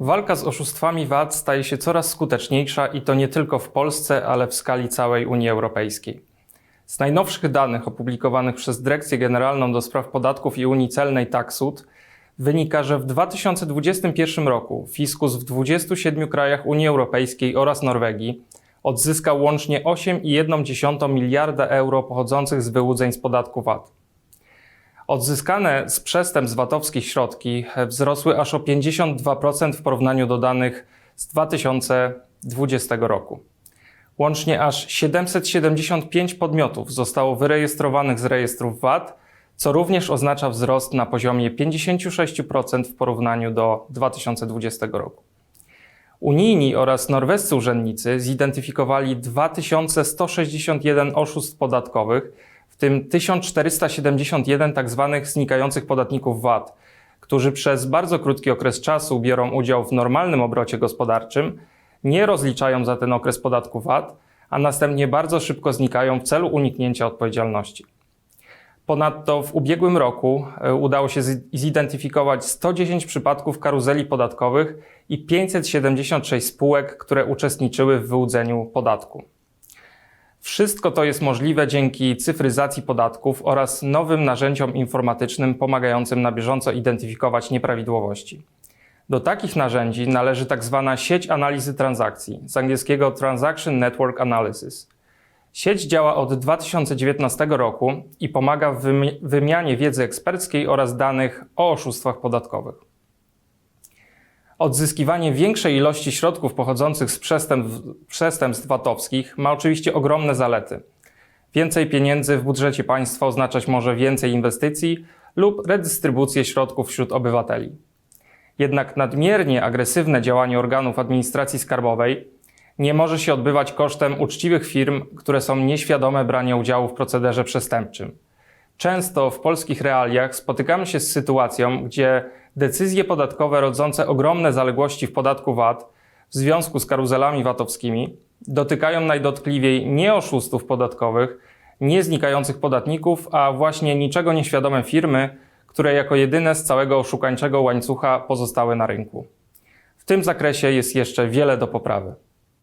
Walka z oszustwami VAT staje się coraz skuteczniejsza i to nie tylko w Polsce, ale w skali całej Unii Europejskiej. Z najnowszych danych opublikowanych przez Dyrekcję Generalną do Spraw Podatków i Unii Celnej Taksud wynika, że w 2021 roku fiskus w 27 krajach Unii Europejskiej oraz Norwegii odzyskał łącznie 8,1 miliarda euro pochodzących z wyłudzeń z podatku VAT. Odzyskane z przestępstw VAT-owskich środki wzrosły aż o 52% w porównaniu do danych z 2020 roku. Łącznie aż 775 podmiotów zostało wyrejestrowanych z rejestrów VAT, co również oznacza wzrost na poziomie 56% w porównaniu do 2020 roku. Unijni oraz norwescy urzędnicy zidentyfikowali 2161 oszustw podatkowych, tym 1471 tzw. tak znikających podatników VAT, którzy przez bardzo krótki okres czasu biorą udział w normalnym obrocie gospodarczym, nie rozliczają za ten okres podatku VAT, a następnie bardzo szybko znikają w celu uniknięcia odpowiedzialności. Ponadto w ubiegłym roku e, udało się zi- zidentyfikować 110 przypadków karuzeli podatkowych i 576 spółek, które uczestniczyły w wyłudzeniu podatku. Wszystko to jest możliwe dzięki cyfryzacji podatków oraz nowym narzędziom informatycznym pomagającym na bieżąco identyfikować nieprawidłowości. Do takich narzędzi należy tak zwana sieć analizy transakcji, z angielskiego Transaction Network Analysis. Sieć działa od 2019 roku i pomaga w wymi- wymianie wiedzy eksperckiej oraz danych o oszustwach podatkowych. Odzyskiwanie większej ilości środków pochodzących z przestępstw, przestępstw VAT-owskich ma oczywiście ogromne zalety. Więcej pieniędzy w budżecie państwa oznaczać może więcej inwestycji lub redystrybucję środków wśród obywateli. Jednak nadmiernie agresywne działanie organów administracji skarbowej nie może się odbywać kosztem uczciwych firm, które są nieświadome brania udziału w procederze przestępczym. Często w polskich realiach spotykamy się z sytuacją, gdzie decyzje podatkowe rodzące ogromne zaległości w podatku VAT w związku z karuzelami VAT-owskimi dotykają najdotkliwiej nie oszustów podatkowych, nie znikających podatników, a właśnie niczego nieświadome firmy, które jako jedyne z całego oszukańczego łańcucha pozostały na rynku. W tym zakresie jest jeszcze wiele do poprawy.